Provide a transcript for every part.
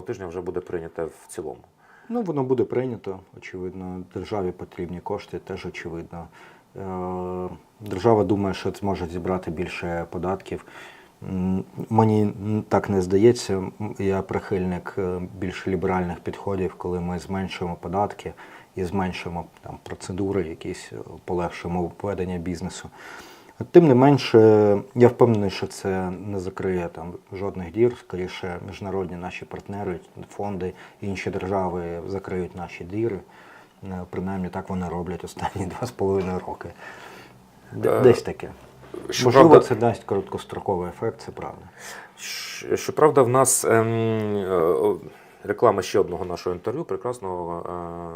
наступного тижня вже буде прийняте в цілому. Ну, воно буде прийнято, очевидно. Державі потрібні кошти, теж очевидно. Е, Держава думає, що зможе зібрати більше податків. Мені так не здається. Я прихильник е, більш ліберальних підходів, коли ми зменшуємо податки і зменшуємо там, процедури, якісь е, полегшуємо ведення бізнесу. Тим не менше, я впевнений, що це не закриє там жодних дір. Скоріше, міжнародні наші партнери, фонди, інші держави закриють наші діри. Е, Принаймні так вони роблять останні два з половиною роки. Е, Десь таке. щоправда- Можливо, це дасть короткостроковий ефект, це правда. Щоправда, в нас ем, е, реклама ще одного нашого інтерв'ю, прекрасного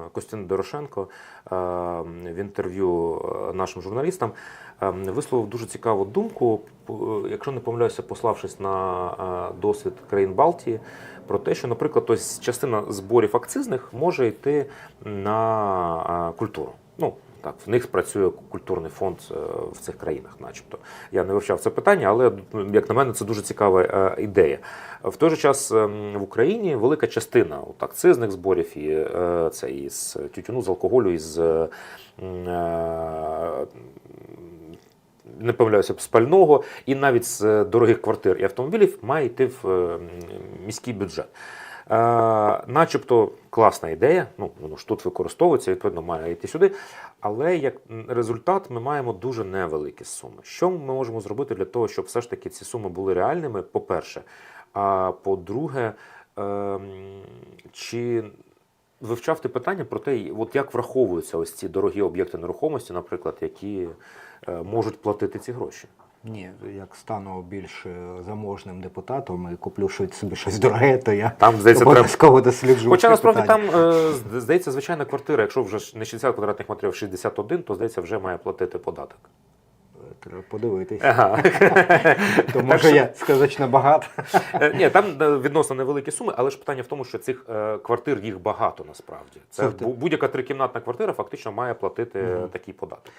е, Костянтин Дорошенко е, в інтерв'ю е, нашим журналістам висловив дуже цікаву думку, якщо не помиляюся, пославшись на досвід країн Балтії, про те, що, наприклад, ось частина зборів акцизних може йти на культуру. Ну, так, в них працює культурний фонд е, в цих країнах, начебто. Я не вивчав це питання, але ну, як на мене, це дуже цікава е, ідея. В той же час ем, в Україні велика частина от, акцизних зборів і е, це із тютюну, з алкоголю, із не помиляюся, спального і навіть з дорогих квартир і автомобілів має йти в міський бюджет. Е, начебто класна ідея, ну воно ж тут використовується, відповідно, має йти сюди. Але як результат ми маємо дуже невеликі суми. Що ми можемо зробити для того, щоб все ж таки ці суми були реальними? По-перше, а по-друге, ем, чи вивчав ти питання про те, от як враховуються ось ці дорогі об'єкти нерухомості, наприклад, які е, можуть платити ці гроші? Ні, як стану більш е, заможним депутатом і куплю щось собі щось дороге, то я Там, здається, треба. обов'язково досліджу. Хоча насправді питання. там е, здається, звичайна квартира, якщо вже не 60 квадратних метрів, а 61, то здається, вже має платити податок. Треба подивитись. Ага. То може я сказочно багато. Е, Ні, там е, відносно невеликі суми, але ж питання в тому, що цих е, квартир їх багато насправді. Це будь-яка трикімнатна квартира фактично має платити Мгм. такий податок.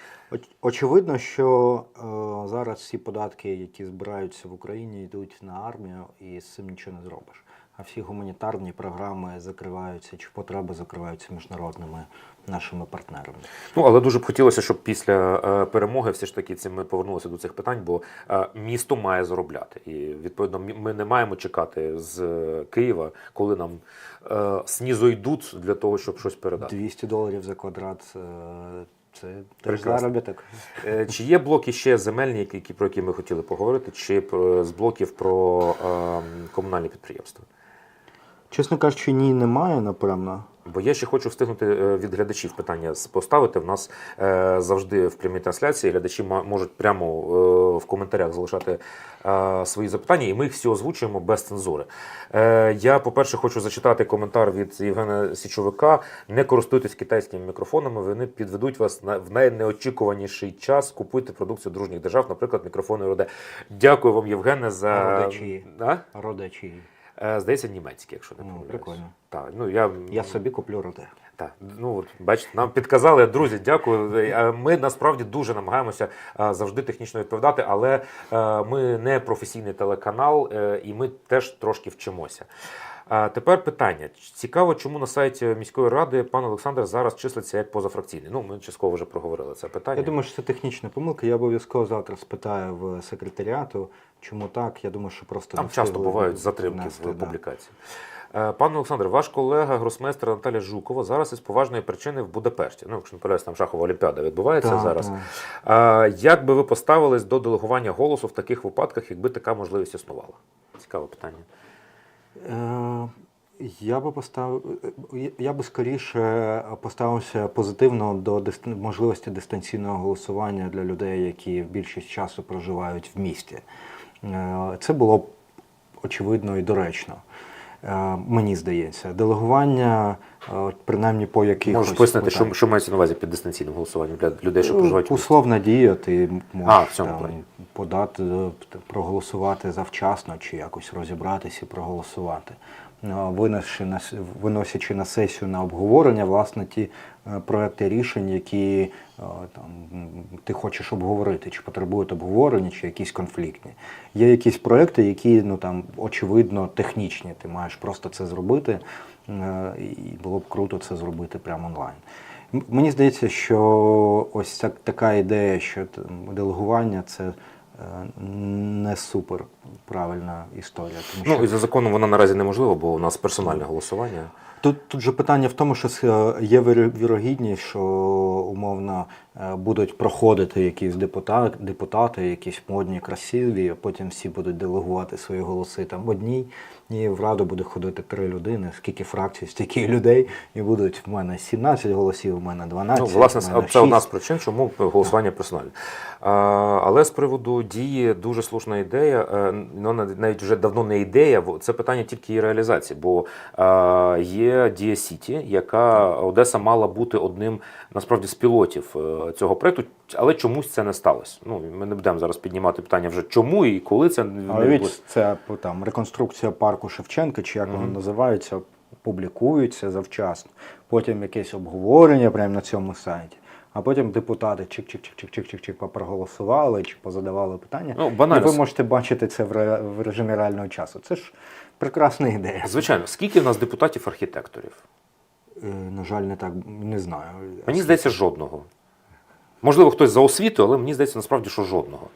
Очевидно, що е, зараз всі податки, які збираються в Україні, йдуть на армію, і з цим нічого не зробиш. А всі гуманітарні програми закриваються чи потреби закриваються міжнародними нашими партнерами. Ну але дуже б хотілося, щоб після е, перемоги все ж таки ці ми повернулися до цих питань, бо е, місто має заробляти. І відповідно ми не маємо чекати з е, Києва, коли нам е, снізойдуть для того, щоб щось передати. 200 доларів за квадрат е, це теж заробіток. Чи є блоки ще земельні, які, які- про які ми хотіли поговорити, чи про- з блоків про е, комунальні підприємства? Чесно кажучи, ні, немає, напевно. Бо я ще хочу встигнути е, від глядачів питання поставити. В нас е, завжди в прямій трансляції глядачі ма- можуть прямо е, в коментарях залишати свої запитання, і ми їх всі озвучуємо без цензури. Я, по-перше, хочу зачитати коментар від Євгена Січовика. Не користуйтесь китайськими мікрофонами, вони підведуть вас на в найнеочікуваніший час. Купуйте продукцію дружніх держав, наприклад, мікрофони РОД. Дякую вам, Євгене, за Родичі. А? Родичі. Е, Здається, німецькі, якщо не Ну, помиляюсь. прикольно. Так, ну я Я собі куплю роде. так, ну от бачите, нам підказали, друзі, дякую. Ми насправді дуже намагаємося е, завжди технічно відповідати, але е, ми не професійний телеканал, і ми теж трошки вчимося. А тепер питання. Цікаво, чому на сайті міської ради пан Олександр зараз числиться як позафракційний. Ну, ми частково вже проговорили це питання. Я думаю, що це технічна помилка. Я обов'язково завтра спитаю в секретаріату, чому так. Я думаю, що просто Там часто бувають затримки внести, в публікації. Е, Пане Олександр, ваш колега гросмейстер Наталя Жукова зараз із поважної причини в Будапешті. Ну, якщо не помиляюсь, там шахова олімпіада відбувається Так, зараз. так. А, як би ви поставились до делегування голосу в таких випадках, якби така можливість існувала? Цікаве питання. Е, Я би поставив, е, я би скоріше поставився позитивно до можливості дистанційного голосування для людей, які більшість часу проживають в місті. Е, Це було б очевидно і доречно. Е, Мені здається, делегування, е, принаймні по якихось Можеш пояснити, що, що мається на увазі під дистанційним голосуванням для людей, що проживають? Условна дія, ти можеш А, в цьому там, подати, е, проголосувати завчасно чи якось розібратися і проголосувати. Е, виносячи на, сесію на обговорення власне ті е, проекти рішень, які е, там, ти хочеш обговорити, чи потребують обговорення, чи якісь конфліктні. Є якісь проекти, які ну, там, очевидно технічні. Ти маєш просто це зробити, і було б круто це зробити прямо онлайн. Мені здається, що ось ця, така ідея, що делегування це не супер правильна історія. Тому що Ну і за законом вона наразі неможлива, бо у нас персональне голосування. Тут, тут же питання в тому, що е, є вірогідність, що умовно е, будуть проходити якісь депутати, депутати, якісь модні, красиві, а потім всі будуть делегувати свої голоси там одній, і в раду буде ходити три людини, скільки фракцій, стільки людей, і будуть в мене 17 голосів, в мене 12, Ну, власне, в мене це одна з причин, чому голосування персональне. А, але з приводу дії дуже слушна ідея. е, Ну, нав- навіть вже давно не ідея, це питання тільки її реалізації. Бо є Дія Сіті, яка Одеса мала бути одним насправді з пілотів е, цього проекту, але чомусь це не сталося. Ну ми не будемо зараз піднімати питання вже чому і коли це не Але це там реконструкція парку Шевченка, чи як воно називається, публікується завчасно. Потім якесь обговорення прямо на цьому сайті. А потім депутати чик-чик-чик-чик-чик-чик проголосували чи позадавали питання. Ну, і ви можете бачити це в, ре- в режимі реального часу. Це ж прекрасна ідея. Звичайно, скільки в нас депутатів-архітекторів? Е, На жаль, не так не знаю. Мені здається, жодного. Можливо, хтось за освіту, але мені здається, насправді, що жодного.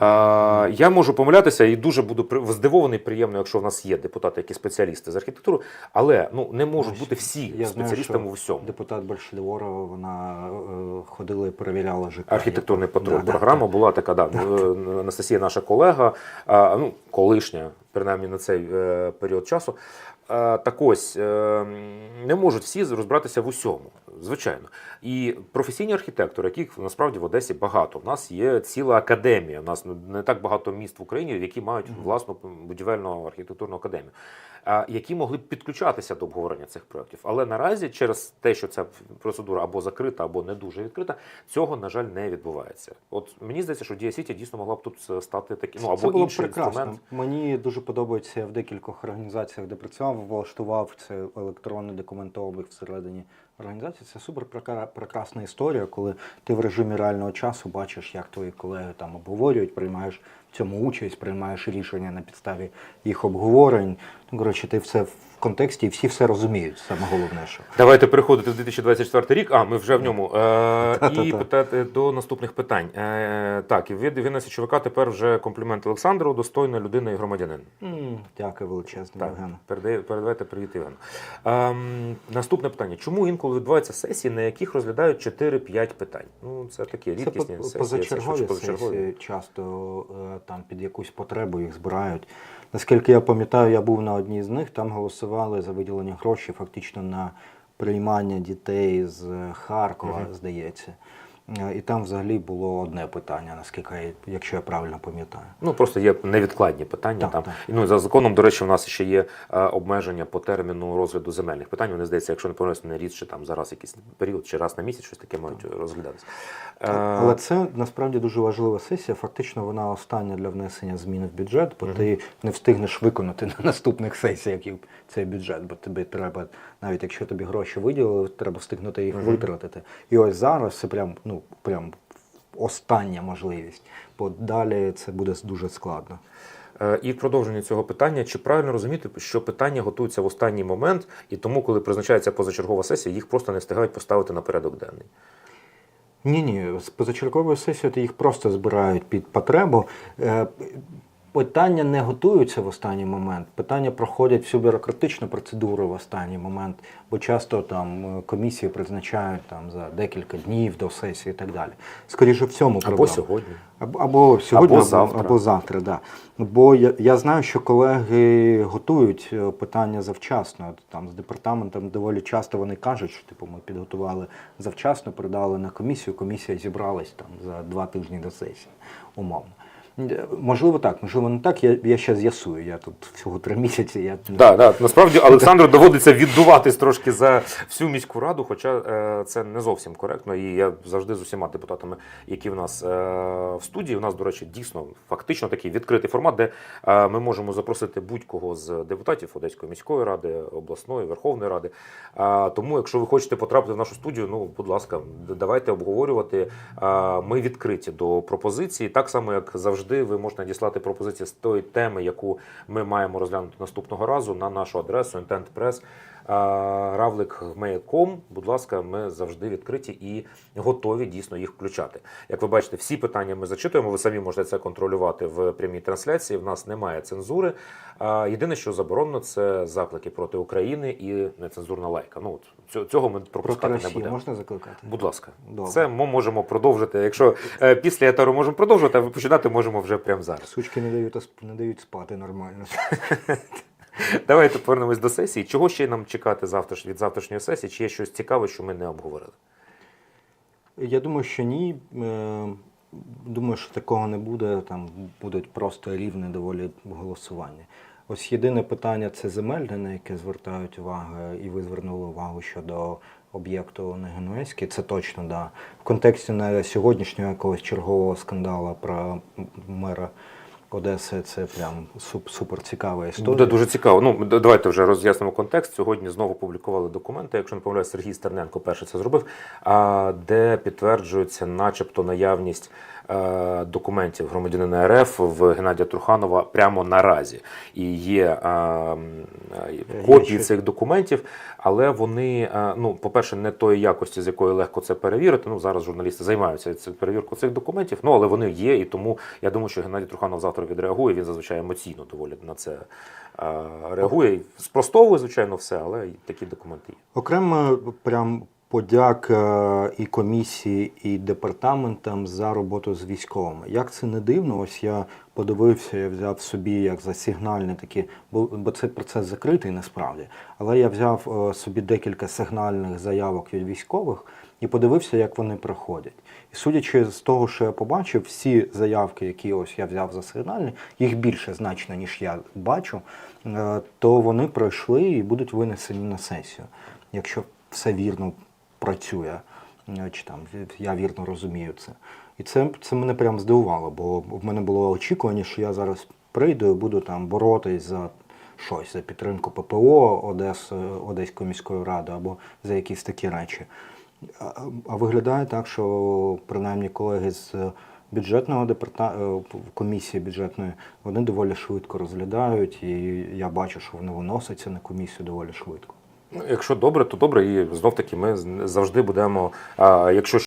Я можу помилятися і дуже буду здивований, приємно, якщо в нас є депутати, які спеціалісти з архітектури, але ну, не можуть бути всі я знаю, спеціалістами що у всьому. Депутат Большедворова, вона е, ходила і перевіряла ЖК. Архітектурний патруль. Да, да, Програма да. була така, да. е, Анастасія, наша колега, ну, колишня, принаймні на цей е, період часу. Так ось, е, не можуть всі розбиратися в усьому, звичайно. І професійні архітектори, яких насправді в Одесі багато. У нас є ціла академія. У нас не так багато міст в Україні, які мають власну будівельну архітектурну академію, які могли б підключатися до обговорення цих проєктів. Але наразі, через те, що ця процедура або закрита, або не дуже відкрита, цього, на жаль, не відбувається. От мені здається, що Дія Сіті дійсно могла б тут стати таким, ну або це було інший прекрасно. інструмент. Мені дуже подобається я в декількох організаціях, де працював, влаштував цей електронний документообіг всередині організації. Це супер прекрасна історія, коли ти в режимі реального часу бачиш, як твої колеги там обговорюють, приймаєш в цьому участь, приймаєш рішення на підставі їх обговорень. Ну, коротше, ти все контексті і всі все розуміють. Саме головне, що. Давайте переходити в 2024 рік. А ми вже в ньому. Е, і питати до наступних питань. Е, так, і від Євгена Січовика тепер вже комплімент Олександру, достойна людина і громадянин. Дякую величезно, Так, Євген. передавайте привіт Євгену. Ем, наступне питання: чому інколи відбуваються сесії, на яких розглядають 4-5 питань? Ну, це такі рідкісні сесії. позачергові сесії часто е, там під якусь потребу їх збирають. Наскільки я пам'ятаю, я був на одній з них, там голосували за виділення грошей фактично на приймання дітей з Харкова, здається. Е, І там взагалі було одне питання, наскільки я, якщо я правильно пам'ятаю. Ну просто є невідкладні питання. Так, там так. Ну за законом, до речі, у нас ще є е, обмеження по терміну розгляду земельних питань. Вони здається, якщо не помиляюсь, не рідше там зараз якийсь період чи раз на місяць щось таке мають розглядатися. Е, Але це насправді дуже важлива сесія. Фактично вона остання для внесення змін в бюджет, бо ти не встигнеш виконати на наступних сесіях цей бюджет, бо тобі треба, навіть якщо тобі гроші виділили, треба встигнути їх Мгм. витратити. І ось зараз це прям, ну, прям остання можливість, бо далі це буде дуже складно. Е, І в продовженні цього питання, чи правильно розуміти, що питання готуються в останній момент, і тому, коли призначається позачергова сесія, їх просто не встигають поставити на порядок денний. Ні, ні, з позачерговою сесією їх просто збирають під потребу. Питання не готуються в останній момент. Питання проходять всю бюрократичну процедуру в останній момент, бо часто там е, комісії призначають там за декілька днів до сесії і так далі. Скоріше в цьому Або сьогодні. Або, або сьогодні, Або або, завтра. або завтра, да. Бо я, я знаю, що колеги готують е, питання завчасно. Там з департаментом доволі часто вони кажуть, що типу ми підготували завчасно, передали на комісію. Комісія зібралась там за два тижні до сесії, умовно. Е, Можливо, так, можливо, не так. Я, я ще з'ясую. Я тут всього три місяці. Я Да, да. Насправді Олександру доводиться віддуватись трошки за всю міську раду, хоча е, це не зовсім коректно. І я завжди з усіма депутатами, які в нас е, в студії. У нас, до речі, дійсно фактично такий відкритий формат, де е, ми можемо запросити будь-кого з депутатів Одеської міської ради, обласної, Верховної Ради. А, тому, якщо ви хочете потрапити в нашу студію, ну будь ласка, давайте обговорювати. А, ми відкриті до пропозицій. Так само, як завжди, ви можете надіслати пропозиції з тої теми, яку ми маємо розглянути наступного разу на нашу адресу intentpress равлик.gmail.com. Будь ласка, ми завжди відкриті і готові дійсно їх включати. Як ви бачите, всі питання ми зачитуємо. Ви самі можете це контролювати в прямій трансляції. В нас немає цензури. Єдине, що заборонено, це заклики проти України і нецензурна лайка. Ну от цього- ми проти пропускати не Росії будемо. можна закликати? Будь ласка, Добре. це ми можемо продовжити. Якщо е, після етеру можемо продовжувати, а починати можемо вже прямо зараз. Сучки не дають, не дають спати нормально. Давайте повернемось до сесії. Чого ще нам чекати завтра від завтрашньої сесії? Чи є щось цікаве, що ми не обговорили? Я думаю, що ні. Е, Думаю, що такого не буде. Там будуть просто рівне доволі голосування. Ось єдине питання це земельне, на яке звертають увагу, і ви звернули увагу щодо об'єкту Негенуезький. Це точно да. В контексті на сьогоднішнього якогось чергового скандалу про мера Одеси це прям суп, супер цікава історія. Буде дуже цікаво. Ну давайте вже роз'яснимо контекст. Сьогодні знову публікували документи. Якщо не помиляюсь, Сергій Стерненко перший це зробив. Де підтверджується, начебто, наявність документів громадянина РФ в Геннадія Труханова прямо наразі. І є е, е, копії цих документів, але вони, е, ну, по-перше, не тої якості, з якою легко це перевірити. Ну зараз журналісти займаються перевіркою цих документів. Ну але вони є, і тому я думаю, що Геннадій Труханов завтра відреагує. Він зазвичай емоційно доволі на це е, реагує. Спростовує, звичайно, все, але такі документи є. Окремо прям подяк е, і комісії, і департаментам за роботу з військовими. Як це не дивно, ось я подивився, я взяв собі як за сигнальні такі, бо, це процес закритий насправді. Але я взяв е, собі декілька сигнальних заявок від військових і подивився, як вони проходять. І судячи з того, що я побачив, всі заявки, які ось я взяв за сигнальні, їх більше значно, ніж я бачу, е, то вони пройшли і будуть винесені на сесію. Якщо все вірно працює, е, чи там я вірно розумію це. І це, це мене прям здивувало, бо в мене було очікування, що я зараз прийду і буду там боротись за щось, за підтримку ППО Одес, Одеської міської ради або за якісь такі речі. А, а виглядає так, що принаймні колеги з бюджетного департаменту комісії бюджетної вони доволі швидко розглядають, і я бачу, що вони виносяться на комісію доволі швидко. Якщо добре, то добре. І знов таки ми завжди будемо. Якщо